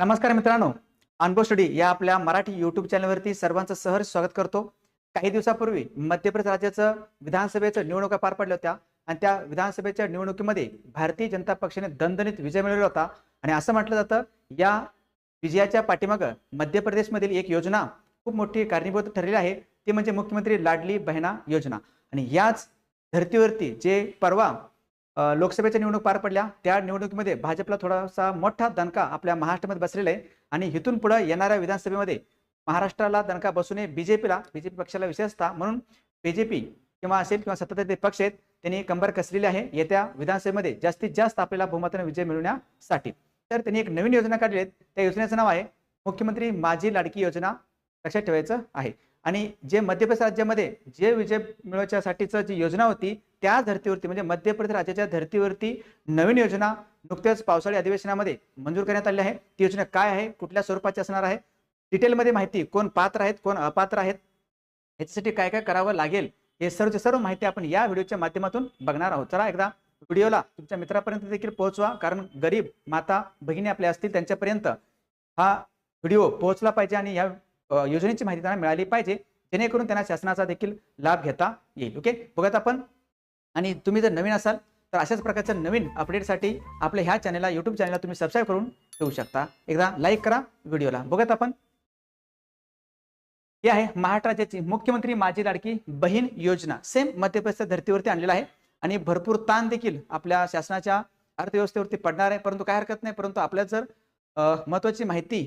नमस्कार मित्रांनो अनुभव स्टडी या आपल्या मराठी युट्यूब चॅनलवरती सर्वांचं सहर्ष स्वागत करतो. काही दिवसापूर्वी मध्य प्रदेश राज्याचं विधानसभेचं निवडणुका पार पडल्या होत्या आणि त्या विधानसभेच्या निवडणुकीमध्ये भारतीय जनता पक्षाने दणदणीत विजय मिळवला होता. आणि असं म्हटलं जातं या विजयाच्या पाठीमागं मध्य प्रदेशमधील एक योजना खूप मोठी कारणीभूत ठरलेली आहे. ती म्हणजे मुख्यमंत्री लाडली बहिणा योजना. आणि याच धर्तीवरती जे परवा लोकसभेच्या निवडणूक पार पडल्या. त्या निवडणुकीमध्ये भाजपला थोडासा मोठा दणका आपल्या महाराष्ट्रामध्ये बसलेला आहे. आणि इथून पुढे येणाऱ्या विधानसभेमध्ये महाराष्ट्राला दणका बसू नये बीजेपीला बीजेपी पक्षाला विशेषतः म्हणून बीजेपी किंवा असेल किंवा सत्ताधारी पक्ष आहेत त्यांनी कंबर कसलेली आहे. येत्या विधानसभेमध्ये जास्तीत जास्त आपल्याला बहुमताने विजय मिळवण्यासाठी. तर त्यांनी एक नवीन योजना काढली आहे. त्या योजनेचं नाव आहे मुख्यमंत्री माझी लाडकी योजना. लक्षात ठेवायचं आहे. आणि जे मध्य प्रदेश राज्यामध्ये जे विजय मिळवण्यासाठीचं जी योजना होती त्या धर्तीवरती म्हणजे मध्य प्रदेश राज्याच्या धर्तीवरती नवीन योजना नुकत्याच पावसाळी अधिवेशनामध्ये मंजूर करण्यात आली आहे. ती योजना काय आहे? कुठल्या स्वरूपाची असणार आहे? डिटेलमध्ये माहिती कोण पात्र आहेत कोण अपात्र आहेत? याच्यासाठी काय काय करावं लागेल? हे सर्वची सर्व माहिती आपण या व्हिडिओच्या माध्यमातून बघणार आहोत. चला एकदा व्हिडिओला तुमच्या मित्रापर्यंत देखील पोहोचवा कारण गरीब माता भगिनी आपल्या असतील त्यांच्यापर्यंत हा व्हिडिओ पोहोचला पाहिजे आणि या योजनेची माहिती त्यांना मिळाली पाहिजे जेणेकरून त्यांना शासनाचा देखील लाभ घेता येईल. ओके बघत आपण. आणि तुम्ही जर नवीन असाल तर अशाच प्रकारच्या नवीन अपडेटसाठी आपल्या ह्या चॅनलला यूट्यूब चॅनलला तुम्ही सबस्क्राईब करून ठेवू शकता. एकदा लाईक करा व्हिडिओला बघत आपण. हे आहे महाराष्ट्र राज्याची मुख्यमंत्री माझी लाडकी बहीण योजना. सेम मध्य प्रदेशच्या धर्तीवरती आणलेला आहे. आणि भरपूर ताण देखील आपल्या शासनाच्या अर्थव्यवस्थेवरती पडणार आहे. परंतु काय हरकत नाही. परंतु आपल्याला जर महत्वाची माहिती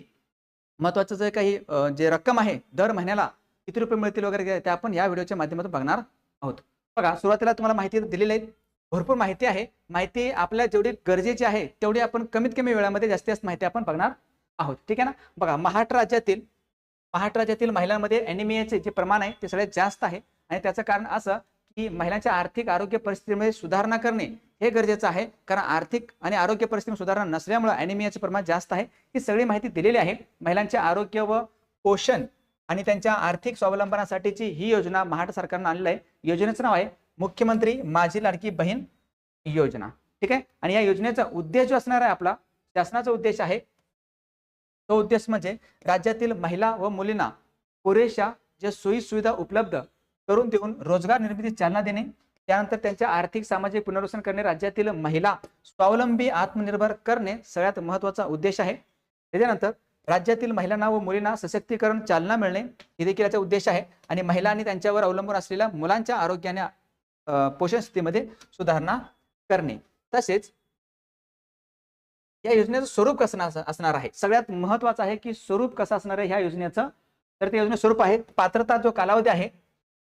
महत्वाचं जे काही जे रक्कम आहे दर महिन्याला किती रुपये मिळतील वगैरे ते आपण या व्हिडिओच्या माध्यमातून बघणार आहोत. बघा सुरुवातीला तुम्हाला माहिती दिलेली आहे भरपूर माहिती आहे. माहिती आपल्या जेवढी गरजेची आहे तेवढी आपण कमीत कमी वेळामध्ये जास्तीत जास्त माहिती आपण बघणार आहोत. ठीक आहे ना? बघा महाराष्ट्र राज्यातील महाराष्ट्र राज्यातील महिलांमध्ये अॅनिमियाचे जे प्रमाण आहे ते सगळ्यात जास्त आहे. आणि त्याचं कारण असं की महिलांच्या आर्थिक आरोग्य परिस्थितीमध्ये सुधारणा करणे हे गरजेचं आहे. कारण आर्थिक आणि आरोग्य परिस्थिती सुधारणा नसल्यामुळे अॅनिमियाचे प्रमाण जास्त आहे. ही सगळी माहिती दिलेली आहे. महिलांचे आरोग्य व पोषण आणि त्यांच्या आर्थिक स्वावलंबनासाठीची ही योजना महाराष्ट्र सरकारनं आणलेलं आहे. योजनेचं नाव आहे मुख्यमंत्री माझी लाडकी बहीण योजना. ठीक आहे? आणि या योजनेचा उद्देश जो असणार आहे आपला शासनाचा उद्देश आहे. तो उद्देश म्हणजे राज्यातील महिला व मुलींना पुरेशा ज्या सोयी सुविधा उपलब्ध करून देऊन रोजगार निर्मिती चालना देणे त्यानंतर त्यांच्या आर्थिक सामाजिक पुनर्वसन करणे राज्यातील महिला स्वावलंबी आत्मनिर्भर करणे सगळ्यात महत्त्वाचा उद्देश आहे. त्याच्यानंतर राज्यातील महिलांना व मुलींना सशक्तीकरण चालना मिळणे हे देखील याचा उद्देश आहे आणि महिलांनी त्यांच्यावर अवलंबून असलेल्या मुलांच्या आरोग्याने पोषण स्थितीमध्ये सुधारणा करणे. तसेच या योजनेचं स्वरूप कसं असणार आहे? सगळ्यात महत्वाचं आहे की स्वरूप कसं असणार आहे ह्या योजनेचं? तर त्या योजने स्वरूप आहे पात्रता जो कालावधी आहे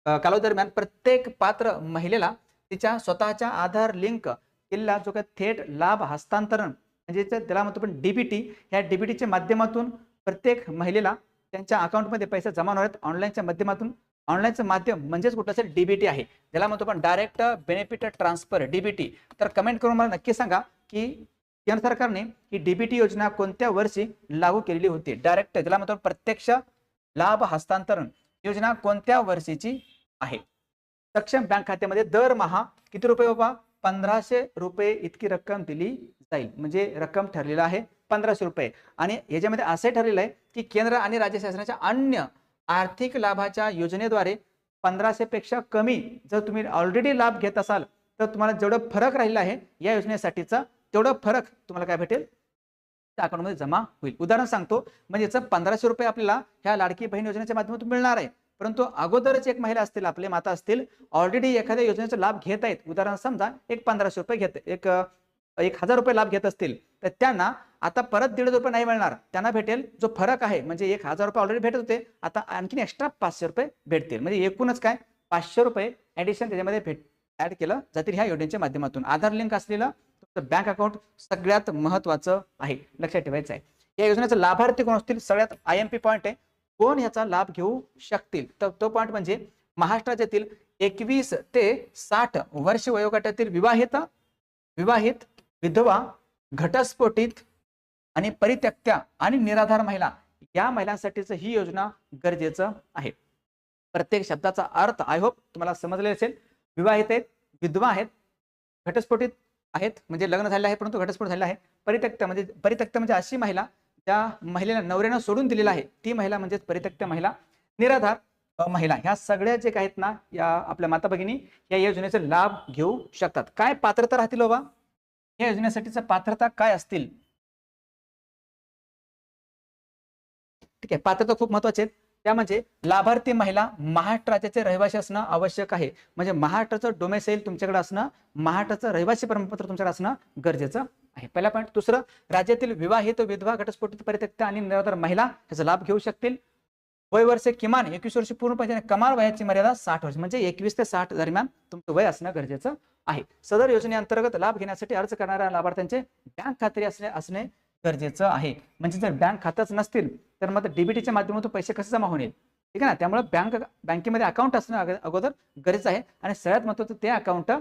कालावधीदरम्यान दरम्यान प्रत्येक पात्र महिलेला तिच्या स्वतःच्या आधार लिंक केलेला जो काही थेट लाभ हस्तांतरण म्हणजे त्याला म्हणतो पण डीबीटी ह्या डीबीटीच्या माध्यमातून प्रत्येक महिलेला त्यांच्या अकाउंटमध्ये पैसे जमा होणार आहेत. ऑनलाईनच्या माध्यमातून ऑनलाईनचं माध्यम म्हणजेच कुठलं असेल डीबीटी आहे. ज्याला म्हणतो आपण डायरेक्ट बेनिफिट ट्रान्सफर डीबीटी तर कमेंट करून मला नक्की सांगा की केंद्र सरकारने ही डीबीटी योजना कोणत्या वर्षी लागू केलेली होती? डायरेक्ट ज्याला म्हणतो प्रत्यक्ष लाभ हस्तांतरण योजना कोणत्या वर्षीची आहे. सक्षम बँक खात्यामध्ये दरमहा किती रुपये बाबा? पंधराशे रुपये इतकी रक्कम दिली जाईल. म्हणजे रक्कम ठरलेला आहे पंधराशे रुपये. आणि याच्यामध्ये असे ठरलेलं आहे की केंद्र आणि राज्य शासनाच्या अन्य आर्थिक लाभाच्या योजनेद्वारे पंधराशे पेक्षा कमी जर तुम्ही ऑलरेडी लाभ घेत असाल तर तुम्हाला जेवढं फरक राहिला आहे या योजनेसाठीचा तेवढं फरक तुम्हाला काय भेटेल? त्या अकाउंटमध्ये जमा होईल. उदाहरण सांगतो. म्हणजे याचं पंधराशे रुपये आपल्याला ह्या लाडकी बहीण योजनेच्या माध्यमातून मिळणार आहे. परंतु अगोदरच एक महिला असतील आपले माता असतील ऑलरेडी एखाद्या योजनेचा लाभ घेत आहेत. उदाहरण समजा एक पंधराशे रुपये घेत एक एक हजार रुपये लाभ घेत असतील तर त्यांना आता परत दीड रुपये नाही मिळणार. त्यांना भेटेल जो फरक आहे म्हणजे एक हजार रुपये ऑलरेडी भेटत होते आता आणखीन एक्स्ट्रा पाचशे रुपये भेटतील. म्हणजे एकूणच काय? पाचशे रुपये ऍडिशन त्याच्यामध्ये भेट ऍड केलं जातील ह्या योजनेच्या माध्यमातून. आधार लिंक असलेलं तुमचं बँक अकाउंट सगळ्यात महत्वाचं आहे. लक्षात ठेवायचं आहे या योजनेचे लाभार्थी कोण असतील? सगळ्यात आय एम पी पॉईंट आहे. कोण याचा लाभ घेऊ शकतील? तर तो पॉईंट म्हणजे महाराष्ट्राच्यातील एकवीस ते साठ वर्ष वयोगटातील विवाहित विवाहित विधवा घटस्फोटित आणि परित्यक्त्या आणि निराधार महिला या महिलांसाठीच ही योजना गरजेचं आहे. प्रत्येक शब्दाचा अर्थ आय होप तुम्हाला समजले असेल. विवाहित आहेत विधवा आहेत घटस्फोटित आहेत म्हणजे लग्न झालेलं आहे परंतु घटस्फोट झालेला आहे. परित्यक्त म्हणजे परित्यक्त म्हणजे अशी महिला त्या महिलेला नवऱ्यानं सोडून दिलेला आहे. ती महिला म्हणजेच परित्यक्त महिला निराधार महिला. ह्या सगळ्या जे काही आहेत ना या आपल्या माता भगिनी या योजनेचा लाभ घेऊ शकतात. काय पात्रता राहतील हो बाबा या योजनेसाठीच पात्रता काय असतील? ठीक आहे पात्रता खूप महत्वाची आहेत. त्या म्हणजे लाभार्थी महिला महाराष्ट्र राज्याचे रहिवासी असणं आवश्यक आहे. म्हणजे महाराष्ट्राचं डोमेसाईल तुमच्याकडे असणं महाराष्ट्राचं रहिवासी प्रमाणपत्र तुमच्याकडे असणं गरजेचं आहे. पहिला पॉईंट दुसरं राज्यातील विवाहित विधवा घटस्फोटित परित्यक्त आणि निराधार महिला ह्याचा लाभ घेऊ शकतील. वय वर्षे किमान एकवीस वर्ष पूर्ण पाहिजे कमाल वयाची मर्यादा साठ वर्ष. म्हणजे एकवीस ते साठ दरम्यान तुमचं वय असणं गरजेचं आहे. सदर योजनेअंतर्गत लाभ घेण्यासाठी अर्ज करणाऱ्या लाभार्थ्यांचे बँक खाते असणे असणे गरजेचं आहे. म्हणजे जर बँक खातंच नसतील तर मग डीबीटीच्या माध्यमातून पैसे कसे जमा होईल ठीक आहे ना? त्यामुळे बँक बँकेमध्ये अकाउंट असणं अगोदर गरजेचं आहे. आणि सगळ्यात महत्वाचं ते अकाउंट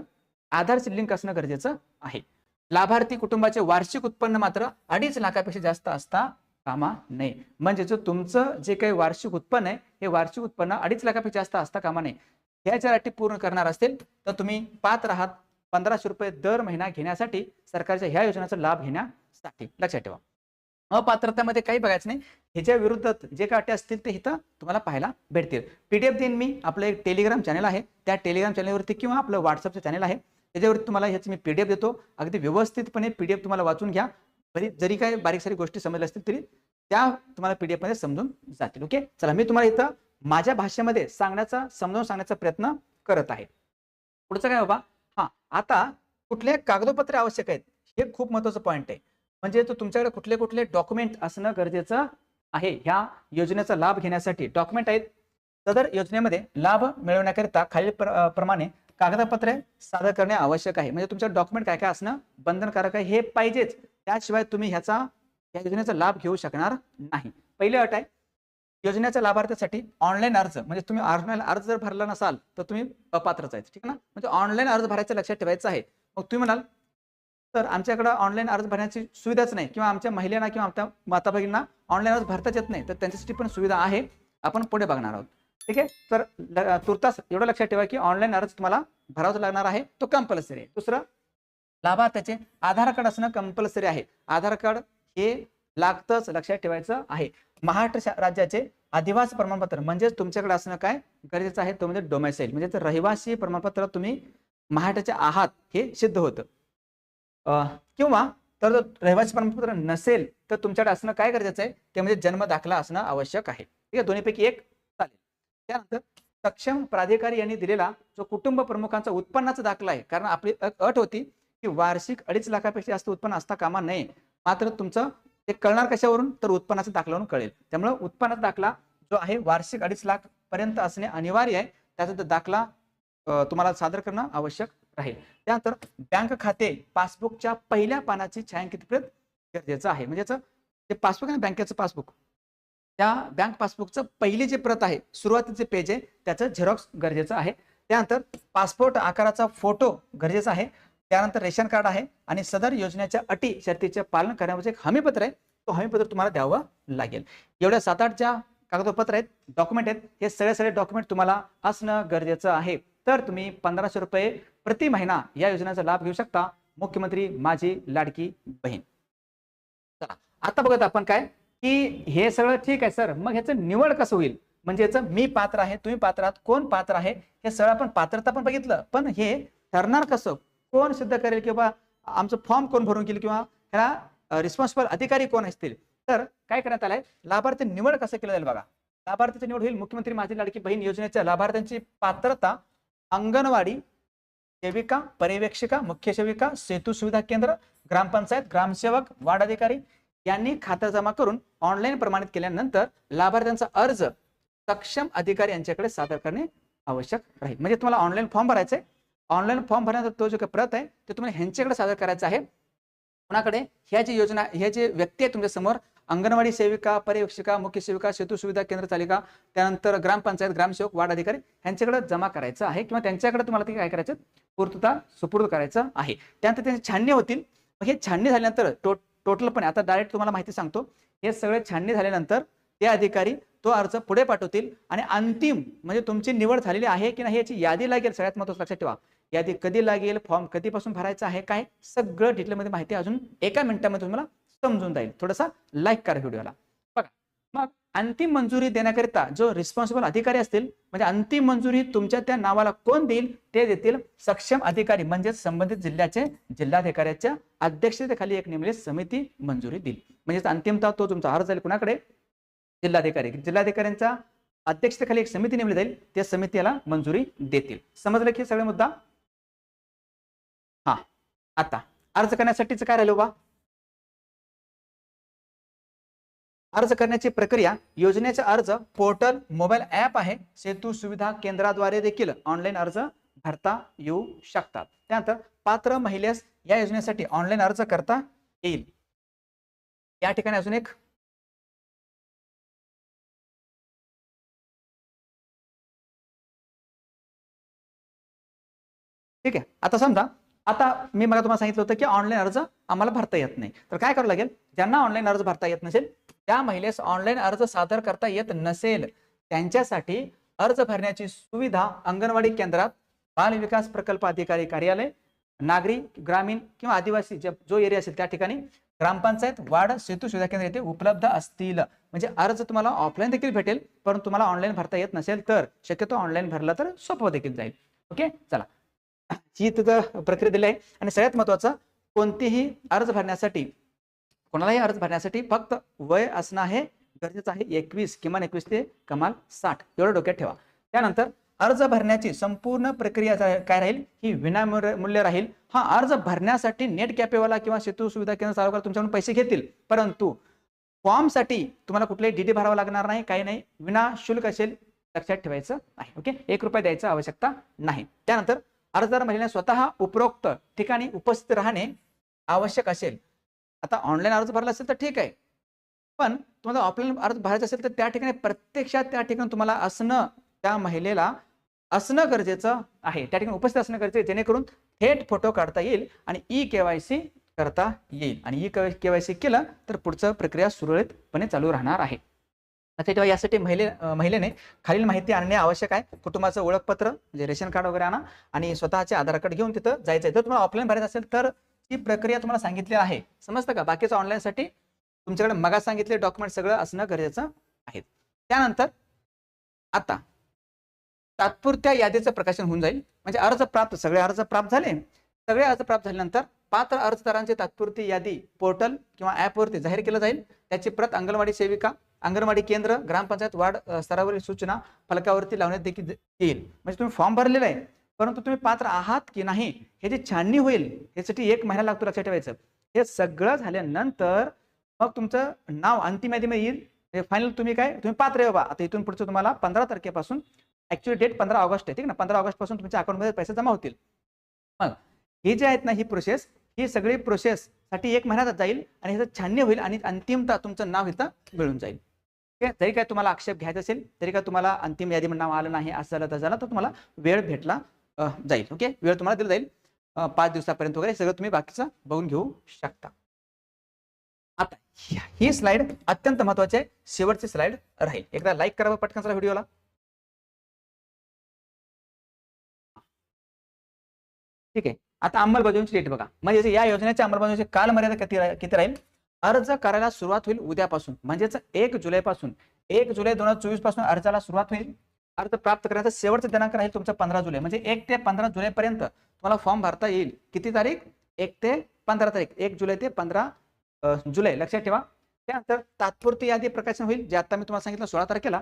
आधारचे लिंक असणं गरजेचं आहे. लाभार्थी कुटुंबाचे वार्षिक उत्पन्न मात्र अडीच लाखापेक्षा जास्त असता कामा नये. म्हणजे जो तुमचं जे काही वार्षिक उत्पन्न आहे हे वार्षिक उत्पन्न अडीच लाखापेक्षा जास्त असता कामा नये. ह्याच्या अटी पूर्ण करणार असतील तर तुम्ही पात्र आहात. पंधराशे रुपये दर महिना घेण्यासाठी सरकारच्या ह्या योजनेचा लाभ साठी लक्षात ठेवा. अपात्रतेमध्ये काही बघायचं नाही. ह्याच्या विरुद्ध जे काही अटी असतील ते इथं तुम्हाला पाहायला भेटतील. पीडीएफ देईन मी आपलं एक टेलिग्राम चॅनल आहे. त्या टेलिग्राम चॅनलवरती किंवा आपलं व्हॉट्सअपचं चॅनल आहे. त्याच्यावरती तुम्हाला ह्याचं मी पीडीएफ देतो. अगदी व्यवस्थितपणे पीडीएफ तुम्हाला वाचून घ्या. जरी जरी काही बारीक सारी गोष्टी समजल्या असतील तरी त्या तुम्हाला पीडीएफमध्ये समजून जातील. ओके? चला मी तुम्हाला इथं माझ्या भाषेमध्ये सांगण्याचा समजावून सांगण्याचा प्रयत्न करत आहे. पुढचं काय बाबा? हा आता कुठले कागदोपत्रे आवश्यक आहेत? हे खूप महत्वाचं पॉईंट आहे. म्हणजे तो तुमच्याकडे कुठले कुठले डॉक्युमेंट असणं गरजेचं आहे. ह्या योजनेचा लाभ घेण्यासाठी डॉक्युमेंट आहेत. सदर योजनेमध्ये लाभ मिळवण्याकरिता खालील प्र- प्रमाणे कागदपत्रे सादर करणे आवश्यक आहे. म्हणजे तुमच्या डॉक्युमेंट काय काय असणं बंधनकारक आहे हे पाहिजेच. त्याशिवाय तुम्ही ह्याचा या योजनेचा लाभ घेऊ शकणार नाही. पहिली अट आहे योजनेच्या लाभार्थ्यासाठी ऑनलाईन अर्ज. म्हणजे तुम्ही ऑनलाईन अर्ज जर भरला नसाल तर तुम्ही अपात्रच आहे ठीक आहे ना? म्हणजे ऑनलाईन अर्ज भरायचं लक्षात ठेवायचं आहे. मग तुम्ही म्हणाल तर आमच्याकडे ऑनलाईन अर्ज भरण्याची सुविधाच नाही. किंवा आमच्या महिलांना किंवा आमच्या माता भगिनींना ऑनलाईन अर्ज भरताच येत नाही. तर त्यांच्यासाठी पण सुविधा आहे. आपण पुढे बघणार आहोत. ठीक आहे? तर तुर्तास एवढं लक्षात ठेवा की ऑनलाईन अर्ज तुम्हाला भरावाच लागणार आहे. तो कंपल्सरी आहे. दुसरं लाभार्थ्याचे आधार कार्ड असणं कंपल्सरी आहे. आधार कार्ड हे लागतंच लक्षात ठेवायचं आहे. महाराष्ट्र राज्याचे आदिवासी प्रमाणपत्र म्हणजेच तुमच्याकडे असणं काय गरजेचं आहे? तो म्हणजे डोमेसाईल म्हणजे रहिवासी प्रमाणपत्र तुम्ही महाराष्ट्राचे आहात हे सिद्ध होतं. किंवा तर रहिवासी प्रमाणपत्र नसेल तर तुमच्याकडे असणं काय गरजेचं आहे? ते म्हणजे जन्म दाखला असणं आवश्यक आहे. ठीक आहे? दोन्हीपैकी एक चालेल. त्यानंतर सक्षम प्राधिकारी यांनी दिलेला जो कुटुंब प्रमुखांचा उत्पन्नाचा दाखला आहे कारण आपली अ- अट होती की वार्षिक अडीच लाखापेक्षा जास्त उत्पन्न असता कामा नये. मात्र तुमचं ते कळणार कशावरून? तर उत्पन्नाचा दाखल्यावरून कळेल. त्यामुळे उत्पन्नाचा दाखला जो आहे वार्षिक अडीच लाख पर्यंत असणे अनिवार्य आहे. त्याचा दाखला तुम्हाला सादर करणं आवश्यक राहील. त्यानंतर बँक खाते पासबुकच्या पहिल्या पानाची छायांकित प्रत गरजेचं आहे? म्हणजे ते पासबुक आहे ना बँकेचं पासबुक. त्या बँक पासबुकचं पहिली जे प्रत आहे सुरुवातीचे पेज आहे त्याचं झेरॉक्स गरजेचं आहे. त्यानंतर पासपोर्ट आकाराचा फोटो गरजेचा आहे. त्यानंतर रेशन कार्ड आहे आणि सदर योजनेच्या अटी शर्तीचे पालन करण्याचे एक हमीपत्र आहे. तो हमीपत्र तुम्हाला द्यावं लागेल. एवढ्या सात आठ ज्या कागदपत्र आहेत डॉक्युमेंट आहेत. हे सगळे सगळे डॉक्युमेंट तुम्हाला असणं गरजेचं आहे. तर तुम्ही पंधराशे रुपये प्रति महिना या योजनेचा लाभ घेऊ शकता. मुख्यमंत्री माझी लाडकी बहीण. चला आता बघत आपण काय? की हे सगळं ठीक आहे सर. मग ह्याचं निवड कसं होईल? म्हणजे याचं मी पात्र आहे तुम्ही पात्र आहात कोण पात्र आहे? हे सगळं आपण पात्रता पण बघितलं. पण हे ठरणार कसं? कोण सिद्ध करेल किंवा आमचं फॉर्म कोण भरून घेईल किंवा ह्याला रिस्पॉन्सिबल अधिकारी कोण असतील? तर काय करण्यात आलंय? लाभार्थी निवड कसं केलं जाईल बघा? लाभार्थीची निवड होईल मुख्यमंत्री माझी लाडकी बहीण योजनेच्या लाभार्थ्यांची पात्रता अंगणवाडी सेविका पर्यवेक्षिका मुख्य सेविका सेतू सुविधा केंद्र ग्रामपंचायत ग्रामसेवक वार्ड अधिकारी यांनी खातं जमा करून ऑनलाईन प्रमाणित केल्यानंतर लाभार्थ्यांचा अर्ज सक्षम अधिकारी यांच्याकडे सादर करणे आवश्यक राहील. म्हणजे तुम्हाला ऑनलाईन फॉर्म भरायचा आहे ऑनलाईन फॉर्म भरण्याचा तो जो काही प्रत आहे ते तुम्हाला ह्यांच्याकडे सादर करायचा आहे. कोणाकडे? ह्या जी योजना ह्या जे व्यक्ती आहे तुमच्यासमोर अंगणवाडी सेविका पर्यवेक्षिका मुख्य सेविका सेतू सुविधा केंद्र चालिका त्यानंतर ग्रामपंचायत ग्रामसेवक वार्ड अधिकारी यांच्याकडे जमा करायचं आहे किंवा त्यांच्याकडे तुम्हाला ते काय करायचं पूर्तता सुपूर्द करायचं आहे. त्यानंतर त्यांची छाननी होतील. मग हे छाननी झाल्यानंतर टो टोटलपणे आता डायरेक्ट तुम्हाला माहिती सांगतो. हे सगळे छाननी झाल्यानंतर ते अधिकारी तो अर्ज पुढे पाठवतील आणि अंतिम म्हणजे तुमची निवड झालेली आहे की नाही याची यादी लागेल. सगळ्यात महत्वाचं लक्षात ठेवा. यादी कधी लागेल? फॉर्म कधीपासून भरायचा आहे? काय? सगळं डिटेलमध्ये माहिती अजून एका मिनिटामध्ये तुम्हाला समजून जाईल. थोडासा लाईक करा व्हिडिओला बघा. मग अंतिम मंजुरी देण्याकरिता जो रिस्पॉन्सिबल अधिकारी असतील म्हणजे अंतिम मंजुरी तुमच्या त्या नावाला कोण देईल ते देतील सक्षम अधिकारी म्हणजेच संबंधित जिल्ह्याचे जिल्हाधिकाऱ्याच्या अध्यक्षतेखाली एक नेमलेली समिती मंजुरी देईल. म्हणजेच अंतिमतः तो तुमचा अर्ज जाईल कुणाकडे? जिल्हाधिकारी. जिल्हाधिकाऱ्यांच्या अध्यक्षतेखाली एक समिती नेमली जाईल त्या समितीला मंजुरी देतील. समजलं की सगळे मुद्दा? हा. आता अर्ज करण्यासाठीच काय राहिलं बा? अर्ज करण्याची प्रक्रिया योजनेचा अर्ज पोर्टल मोबाईल ऍप आहे. सेतू सुविधा केंद्राद्वारे देखील ऑनलाईन अर्ज भरता येऊ शकतात. त्यानंतर पात्र महिलेस या योजनेसाठी ऑनलाईन अर्ज करता येईल. या ठिकाणी अजून एक ठीक आहे. आता समजा आता मी मला तुम्हाला सांगितलं होतं की ऑनलाईन अर्ज आम्हाला भरता येत नाही. तर काय करावं लागेल? ज्यांना ऑनलाईन अर्ज भरता येत नसेल त्या महिलेस ऑनलाईन अर्ज सादर करता येत नसेल. त्यांच्यासाठी अर्ज भरण्याची सुविधा अंगणवाडी केंद्रात बाल विकास प्रकल्प अधिकारी कार्यालय नागरी ग्रामीण किंवा आदिवासी जे- जो एरिया असेल त्या ठिकाणी ग्रामपंचायत वार्ड सेतू सुविधा केंद्र येथे उपलब्ध असतील. म्हणजे अर्ज तुम्हाला ऑफलाईन देखील भेटेल परंतु तुम्हाला ऑनलाईन भरता येत नसेल तर शक्यतो ऑनलाईन भरला तर सोपं देखील जाईल. ओके चला. ही तिथं प्रक्रिया दिली आहे. आणि सगळ्यात महत्वाचं कोणतेही अर्ज भरण्यासाठी कोणालाही अर्ज भरण्यासाठी फक्त वय असणं आहे गरजेचं आहे. एकवीस किमान एकवीस ते कमाल साठ. एवढं डोक्यात ठेवा. त्यानंतर अर्ज भरण्याची संपूर्ण प्रक्रिया काय राहील ही विनामूल्य मूल्य राहील. हा अर्ज भरण्यासाठी नेट कॅपेवाला किंवा सेतू सुविधा केंद्र चालू तुमच्याकडून पैसे घेतील. परंतु फॉर्मसाठी तुम्हाला कुठलेही डीडी भरावा लागणार नाही काही नाही. विना शुल्क असेल लक्षात ठेवायचं आहे. ओके? एक रुपये द्यायचं आवश्यकता नाही. त्यानंतर अर्जदार महिलेने स्वतः उपरोक्त ठिकाणी उपस्थित राहणे आवश्यक असेल. आता ऑनलाईन अर्ज भरला असेल तर ठीक आहे. पण तुम्हाला ऑफलाईन अर्ज भरायचा असेल तर त्या ठिकाणी प्रत्यक्षात त्या ठिकाणी तुम्हाला असणं त्या महिलेला असणं गरजेचं आहे. त्या ठिकाणी उपस्थित असणं गरजेचं आहे, जेणेकरून थेट फोटो काढता येईल आणि ई केवायसी करता येईल. आणि ई केवायसी केलं तर पुढचं प्रक्रिया सुरळीतपणे चालू राहणार आहे. लक्षात ठेवा यासाठी महिले महिलेने खालील माहिती आणणे आवश्यक आहे. कुटुंबाचं ओळखपत्र म्हणजे रेशन कार्ड वगैरे आणा आणि स्वतःचे आधार कार्ड घेऊन तिथं जायचं आहे जर तुम्हाला ऑफलाईन भरायचं असेल तर ती प्रक्रिया तुम्हाला सांगितली आहे. समजतं का? बाकीचं ऑनलाईनसाठी तुमच्याकडे मगा सांगितले डॉक्युमेंट सगळं असणं गरजेचं आहे. त्यानंतर आता तात्पुरत्या यादीचं प्रकाशन होऊन जाईल. म्हणजे अर्ज प्राप्त सगळे अर्ज प्राप्त झाले. सगळे अर्ज प्राप्त झाल्यानंतर पात्र अर्जदारांची तात्पुरती यादी पोर्टल किंवा ॲपवरती जाहीर केलं जाईल. त्याची प्रत अंगणवाडी सेविका अंगणवाडी केंद्र ग्रामपंचायत वार्ड स्तरावरील सूचना फलकावरती लावण्यात देखील येईल. म्हणजे तुम्ही फॉर्म भरलेला आहे परंतु तुम्ही पात्र आहात की नाही हे जी छाननी होईल यासाठी एक महिना लागतो लक्षात ठेवायचं. हे सगळं झाल्यानंतर मग तुमचं नाव अंतिम यादीमध्ये येईल. फायनल तुम्ही काय तुम्ही पात्र आहे बाबा. आता इथून पुढचं तुम्हाला पंधरा तारखेपासून ऍक्च्युअली डेट पंधरा ऑगस्ट आहे ठीक ना? पंधरा ऑगस्टपासून तुमच्या अकाउंटमध्ये पैसे जमा होतील. मग हे जे आहेत ना ही प्रोसेस ही सगळी प्रोसेस साठी एक महिन्यात जाईल आणि ह्याचं छाननी होईल आणि अंतिमता तुमचं नाव इथं मिळून जाईल. जरी काय तुम्हाला आक्षेप घ्यायचा असेल तरी काय तुम्हाला अंतिम यादीमध्ये नाव आलं नाही असं झालं तर झालं तर तुम्हाला वेळ भेटला जाईल ओके? वेळ तुम्हाला दिला जाईल पाच दिवसापर्यंत वगैरे सगळं तुम्ही बाकीचं बघून घेऊ शकता. आता ही स्लाइड अत्यंत महत्वाची आहे शेवटची स्लाइड राहील. एकदा लाईक करावं पटकन चला व्हिडिओला ठीक आहे. आता अंमलबजावणीची डेट बघा. म्हणजे या योजनेच्या अंमलबजावणीची कालमर्यादा किती किती राहील? अर्ज करायला सुरुवात होईल उद्यापासून. म्हणजेच एक जुलैपासून. एक जुलै दोन हजार चोवीसपासून अर्जाला सुरुवात होईल. अर्ज प्राप्त करण्याचा शेवटचा दिनांक राहील तुमचा पंधरा जुलै. म्हणजे एक ते पंधरा जुलैपर्यंत तुम्हाला फॉर्म भरता येईल. किती तारीख? एक ते पंधरा तारीख. एक जुलै ते पंधरा जुलै. लक्षात ठेवा. त्यानंतर तात्पुरती यादी प्रकाशन होईल जे आता मी तुम्हाला सांगितलं सोळा तारखेला.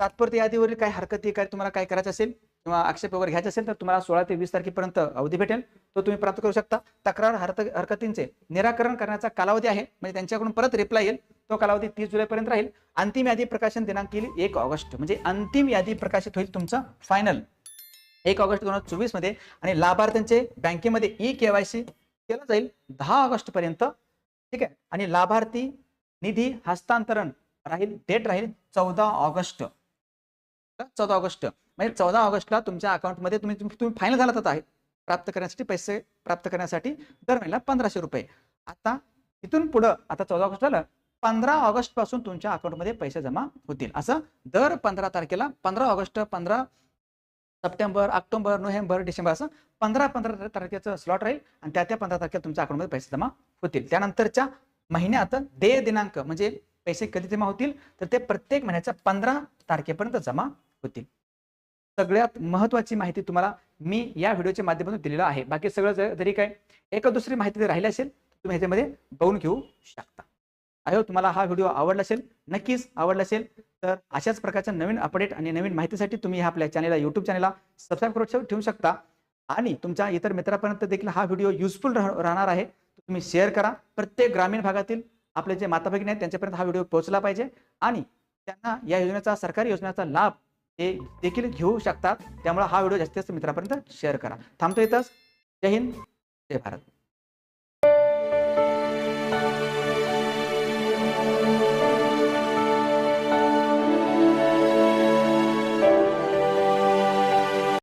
तात्पुरती यादीवरील काय हरकती काय तुम्हाला काय करायचं असेल किंवा आक्षेप वगैरे घ्यायचे असेल तर तुम्हाला सोळा ते वीस तारखेपर्यंत अवधी भेटेल. तो तुम्ही प्राप्त करू शकता. तक्रार हरत हरकतींचे निराकरण करण्याचा कालावधी आहे. म्हणजे त्यांच्याकडून परत रिप्लाय येईल. तो कालावधी तीस जुलैपर्यंत राहील. अंतिम यादी प्रकाशन दिनांक येईल एक ऑगस्ट. म्हणजे अंतिम यादी प्रकाशित होईल तुमचं फायनल एक ऑगस्ट दोन हजार चोवीसमध्ये आणि लाभार्थ्यांचे बँकेमध्ये ई केवायसी केलं जाईल दहा ऑगस्ट पर्यंत ठीक आहे? आणि लाभार्थी निधी हस्तांतरण राहील डेट राहील चौदा ऑगस्ट. चौदा ऑगस्ट. म्हणजे चौदा ऑगस्टला तुमच्या अकाउंटमध्ये तुम्ही तुम्ही तुम्ही फायनल झाला तर आहे प्राप्त करण्यासाठी पैसे प्राप्त करण्यासाठी दर महिन्याला पंधराशे रुपये. आता इथून पुढं आता चौदा ऑगस्ट झालं पंधरा ऑगस्टपासून तुमच्या अकाउंटमध्ये पैसे जमा होतील. असं दर पंधरा तारखेला पंधरा ऑगस्ट पंधरा सप्टेंबर ऑक्टोबर नोव्हेंबर डिसेंबर असं पंधरा पंधरा तारखेचं स्लॉट राहील आणि त्या त्या पंधरा तारखेला तुमच्या अकाउंटमध्ये पैसे जमा होतील. त्यानंतरच्या महिन्यात देय दिनांक म्हणजे पैसे कधी जमा होतील? तर ते प्रत्येक महिन्याच्या पंधरा तारखेपर्यंत जमा होतील. सगळ्यात महत्वाची माहिती तुम्हाला मी या व्हिडिओच्या माध्यमातून दिलेलं आहे. बाकी सगळं जरी काय एक दुसरी माहिती जर राहिली असेल तुम्ही ह्याच्यामध्ये बघून घेऊ शकता. आय होप तुम्हाला हा व्हिडिओ आवडला असेल. नक्कीच आवडला असेल तर अशाच प्रकारच्या नवीन अपडेट आणि नवीन माहितीसाठी तुम्ही ह्या आपल्या चॅनलला युट्यूब चॅनलला सबस्क्राईब करून ठेवू शकता. आणि तुमच्या इतर मित्रापर्यंत देखील हा व्हिडिओ युजफुल राहणार आहे. तुम्ही शेअर करा. प्रत्येक ग्रामीण भागातील आपले जे माता भगिनी आहेत त्यांच्यापर्यंत हा व्हिडिओ पोहोचला पाहिजे. आणि त्यांना या योजनेचा सरकारी योजनेचा लाभ हे देखील घेऊ शकतात. त्यामुळे हा व्हिडिओ जास्तीत जास्त मित्रापर्यंत शेअर करा. थांबतो येतच जय हिंद. जय भारत.